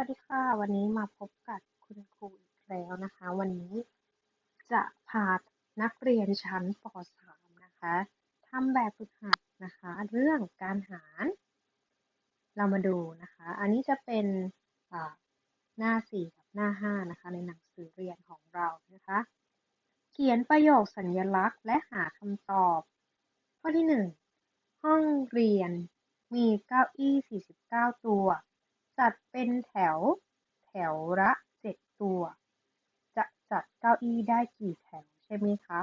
วัสดีค่ะ วันนี้มาพบกับคุณครูอีกแล้วนะคะ วันนี้จะพานักเรียนชั้นป .3 นะคะทำแบบฝึกหัดนะคะ เรื่องการหาร เรามาดูนะคะ อันนี้จะเป็นหน้า 4 กับหน้า 5 นะคะ ในหนังสือเรียนของเรานะคะ เขียนประโยคสัญลักษณ์ และหาคำตอบ ข้อที่ 1 ห้องเรียนมีเก้าอี้ 49 ตัว จัดเป็นแถว แถวละ7ตัว จะจัดเก้าอี้ได้กี่แถวใช่ไหมคะ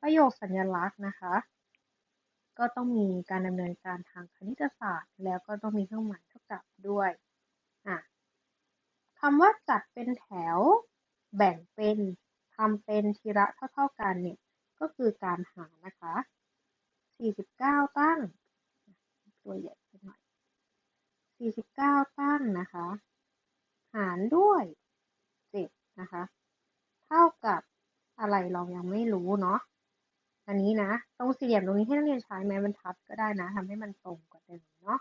ประโยคสัญลักษณ์นะคะ ก็ต้องมีการดำเนินการทางคณิตศาสตร์ แล้วก็ต้องมีเครื่องหมายเท่ากับด้วยอะคำว่าจัดเป็นแถว แบ่งเป็นทำเป็นทีละเท่า ๆกันเนี่ยก็คือการหารนะคะ 49 ตั้ง ตัวใหญ่ไปหน่อย 49 นะคะ หารด้วย7นะคะ เท่ากับอะไรเรายังไม่รู้เนาะอันนี้นะตรงสี่เหลี่ยมตรงนี้ให้นักเรียนใช้ไม้บรรทัดก็ได้นะทำให้มันตรงกว่าเดิมเนาะ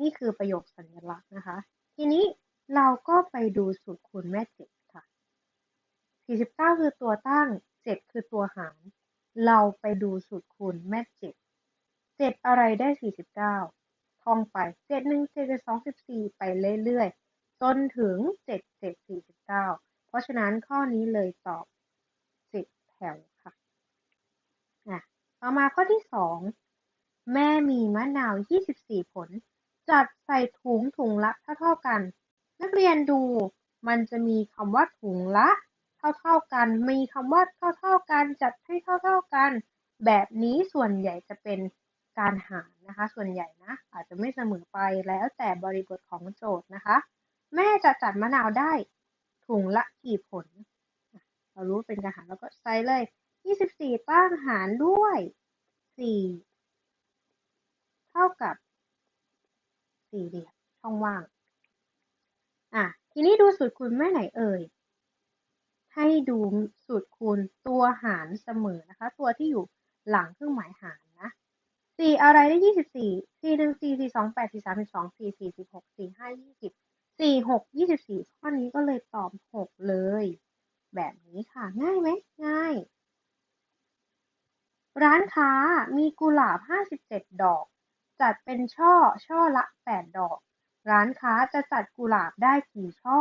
นี่คือประโยคสัญลักษณ์นะคะ ทีนี้เราก็ไปดูสูตรคูณแม่เจ็ดค่ะ49คือตัวตั้ง7คือตัวหาร เราไปดูสูตรคูณแม่เจ็ด7อะไรได้49 ท่องไป7 1 7 2 14ไปเรื่อยๆ จนถึง7 7 49เพราะฉะนั้นข้อนี้เลยตอบ10แถวค่ะอะต่อมาข้อที่2แม่มีมะนาว24ผล จัดใส่ถุงถุงละเท่าๆกัน นักเรียนดูมันจะมีคำว่าถุงละเท่าๆกัน มีคำว่าเท่าๆกัน จัดให้เท่าๆกัน แบบนี้ส่วนใหญ่จะเป็นการหาร นะคะ ส่วนใหญ่นะ อาจจะไม่เสมอไปแล้วแต่บริบทของโจทย์นะคะ แม่จะจัดมะนาวได้ถุงละกี่ผล เรารู้เป็นการหารเราก็ใส่เลย 24 ตั้งหารด้วย 4 เท่ากับสี่เหลี่ยมช่องว่าง อะ ทีนี้ดูสูตรคูณแม่ไหนเอ่ย ให้ดูสูตรคูณตัวหารเสมอนะคะ ตัวที่อยู่หลังเครื่องหมายหาร สี่อะไรได้ยี่สิบสี่ สี่หนึ่งสี่สี่สองแปดสี่สามสิบสองสี่สี่สิบหกสี่ห้ายี่สิบสี่หกยี่สิบสี่ข้อนี้ก็เลยตอบหกเลย แบบนี้ค่ะ ง่ายไหมง่าย ร้านค้ามีกุหลาบห้าสิบเจ็ดดอก จัดเป็นช่อช่อละแปดดอก ร้านค้าจะจัดกุหลาบได้กี่ช่อ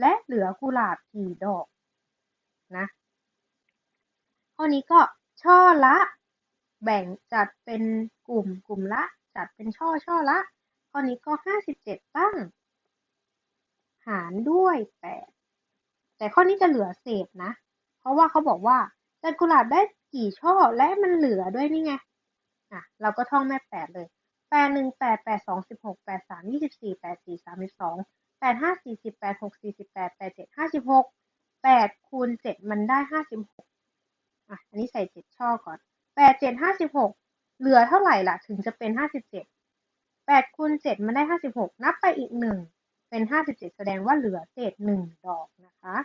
และเหลือกุหลาบกี่ดอกนะข้อนี้ก็ช่อละ แบ่งจัดเป็นกลุ่มกลุ่มละ จัดเป็นช่อช่อละ ข้อนี้ก็ห้าสิบเจ็ดตั้ง หารด้วยแปดแต่ข้อนี้จะเหลือเศษนะ เพราะว่าเขาบอกว่าจัดกุหลาบได้กี่ช่อและมันเหลือด้วยนี่ไงอะเราก็ท่องแม่แปดเลยแปดหนึ่งแปดแปดสองสิบหกแปดสามยี่สิบสี่แปดสี่สามสิบสองแปดห้าสี่สิบแปดหกสี่สิบแปดแปดเจ็ดห้าสิบหกแปดคูณเจ็ดมันได้ห้าสิบหกอะอันนี้ใส่เจ็ดช่อก่อน แปดเจ็ดห้าสิบหกเหลือเท่าไหร่ล่ะ ถึงจะเป็นห้าสิบเจ็ดแปดคูณเจ็ดมันได้ห้าสิบหกนับไปอีกหนึ่งเป็นห้าสิบเจ็ดแสดงว่าเหลือเศษหนึ่งดอกนะคะ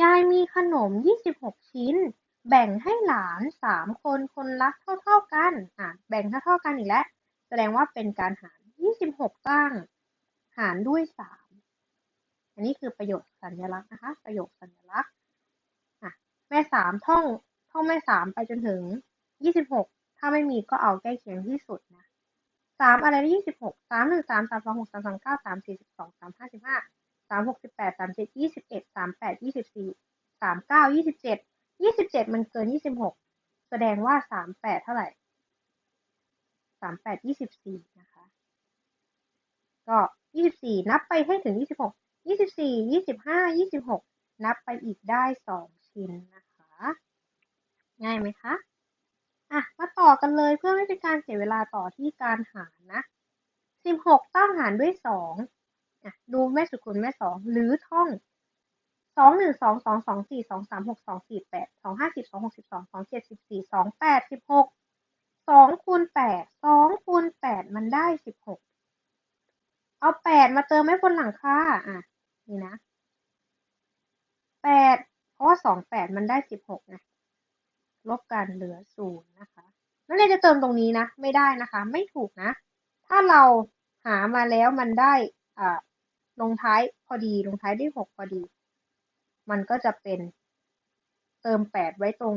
ยายมีขนมยี่สิบหกชิ้น แบ่งให้หลานสามคนคนละเท่าๆกันอะแบ่งเท่าๆกันอีกแล้ว แสดงว่าเป็นการหารยี่สิบหกตั้ง หารด้วยสามอันนี้คือประโยคสัญลักษณ์นะคะ ประโยคสัญลักษณ์อะแม่สามท่อง ท่องแม่สามไปจนถึงยี่สิบหกถ้าไม่มีก็เอาใกล้เคียงที่สุดนะสามอะไรได้ยี่สิบหกสามหนึ่งสามสามสองหกสามสามเก้าสามสี่สิบสองสามห้าสิบห้าสามหกสิบแปดสามเจ็ดยี่สิบเอ็ดสามแปดยี่สิบสี่สามเก้ายี่สิบเจ็ดยี่สิบเจ็ดมันเกินยี่สิบหกแสดงว่าสามแปดเท่าไหร่สามแปดยี่สิบสี่นะคะ ก็ยี่สิบสี่นับไปให้ถึงยี่สิบหกยี่สิบสี่ยี่สิบห้ายี่สิบหกนับไปอีกได้สองชิ้นนะคะ ง่ายไหมคะ อะ มาต่อกันเลยเพื่อไม่เป็นการเสียเวลาต่อที่การหารนะสิบหกตั้งหารด้วยสองดูแม่สุดคูณแม่สองหรือท่องสองหนึ่งสองสองสองสี่สองสามหกสองสี่แปดสองห้าสิบสองหกสิบสองสองเจ็ดสิบสี่สองแปดสิบหกสองคูณแปดสองคูณแปดมันได้สิบหกเอาแปดมาเติมไว้บนหลังค่าอะ นี่นะแปดเพราะว่าสองแปดมันได้สิบหกนะ ลบกันเหลือศูนย์นะคะนักเรียนจะเติมตรงนี้นะ ไม่ได้นะคะ ไม่ถูกนะ ถ้าเราหามาแล้วมันได้อ่าลงท้ายพอดีลงท้ายด้วยหกพอดี มันก็จะเป็นเติมแปดไว้ตรง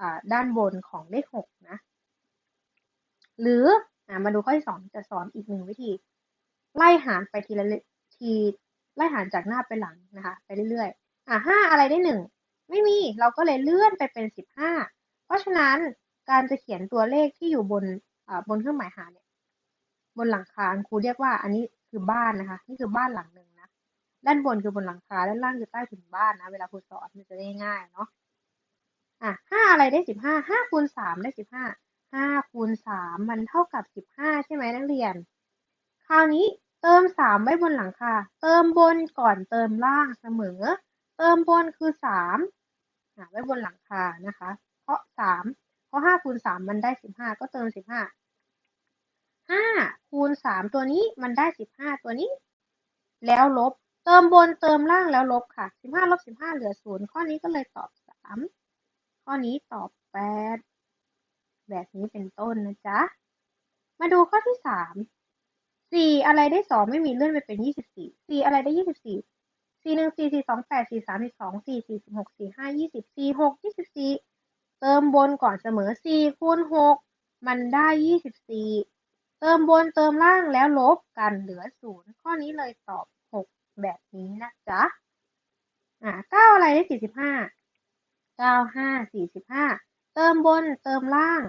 อ่าด้านบนของเลขหกนะ หรืออมาดูข้อที่สองจะสอนอีกหนึ่งวิธี ไล่หารไปทีละทีไล่หารจากหน้าไปหลังนะคะ ไปเรื่อยๆอ่าห้าอะไรได้หนึ่ง ไม่มีเราก็เลยเลื่อนไปเป็นสิบห้าเพราะฉะนั้นการจะเขียนตัวเลขที่อยู่บนอ่าบนเครื่องหมายหารเนี่ยบนหลังคาครูเรียกว่าอันนี้คือบ้านนะคะ นี่คือบ้านหลังหนึ่งนะด้านบนคือบนหลังคาด้านล่างคือใต้ถุนบ้านนะ เวลาครูสอนมันจะได้ง่ายเนาะอะห้าอะไรได้สิบห้าห้าคูณสามได้สิบห้าห้าคูณสามมันเท่ากับสิบห้าใช่ไหมนักเรียน คราวนี้เติมสามไว้บนหลังคา เติมบนก่อนเติมล่างเสมอ เติมบนคือสามาไว้บนหลังคานะคะ เพราะสามเพราะห้าคูณสามมันได้สิบห้าก็เติมสิบห้าห้าคูณสามตัวนี้มันได้สิบห้าตัวนี้ แล้วลบเติมบนเติมล่างแล้วลบค่ะสิบห้าลบสิบห้าเหลือศูนย์ข้อนี้ก็เลยตอบสามข้อนี้ตอบแปดแบบนี้เป็นต้นนะจ๊ะ มาดูข้อที่สามสี่อะไรได้สองไม่มีเลื่อนไปเป็นยี่สิบสี่สี่อะไรได้ยี่สิบสี่ สี่หนึ่งสี่สี่สองแปดสี่สามสี่สองสี่สี่สิบหกสี่ห้ายี่สิบสี่หกยี่สิบสี่เติมบนก่อนเสมอสี่คูณหกมันได้ยี่สิบสี่เติมบนเติมล่างแล้วลบกันเหลือศูนย์ข้อนี้เลยตอบหกแบบนี้นะจ๊ะอ่าเก้าอะไรได้สี่สิบห้าเก้าห้าสี่สิบห้าเติมบนเติมล่าง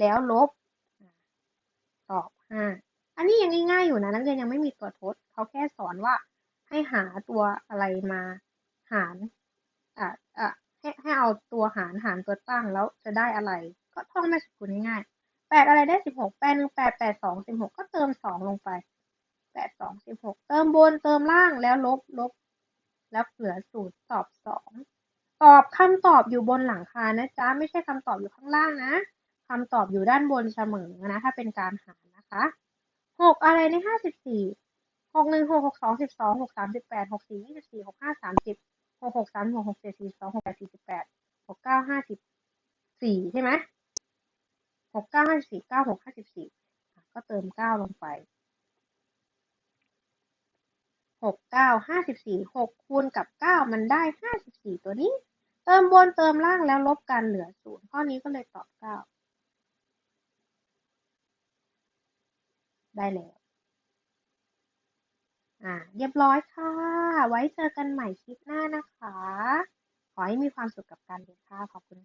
แล้วลบ ตอบห้าอันนี้ยังง่ายๆอยู่นะนักเรียนยังไม่มีตัวทดเขาแค่สอนว่า ให้หาตัวอะไรมาหารอ่าอ่าให้ให้เอาตัวหารหารตัวตั้งแล้วจะได้อะไร ก็ท่องแม่สกุลง่ายๆแปดอะไรได้สิบหกแปดหนึ่งแปดแปดสองสิบหกก็เติมสองลงไปแปดสองสิบหกเติมบนเติมล่างแล้วลบลบ แล้วเหลือศูนย์ตอบสองตอบคำตอบอยู่บนหลังคานะจ๊ะไม่ใช่คำตอบอยู่ข้างล่างนะคำตอบอยู่ด้านบนเสมอนะ ถ้าเป็นการหารนะคะหกอะไรในห้าสิบสี่ หกหนึ่งหกหกสองสิบสองหกสามสิบแปดหกสี่ยี่สิบสี่หกห้าสามสิบหกหกสามหกหกเจ็ดสี่สองหกแปดสี่สิบแปดหกเก้าห้าสิบสี่ใช่ไหมหกเก้าห้าสิบสี่เก้าหกห้าสิบสี่ก็เติมเก้าลงไปหกเก้าห้าสิบสี่หกคูณกับเก้ามันได้ห้าสิบสี่ตัวนี้ เติมบนเติมล่างแล้วลบกันเหลือศูนย์ข้อนี้ก็เลยตอบเก้าได้แล้ว อ่า เรียบร้อยค่ะ ไว้เจอกันใหม่คลิปหน้านะคะ ขอให้มีความสุขกับการเรียนค่ะ ขอบคุณ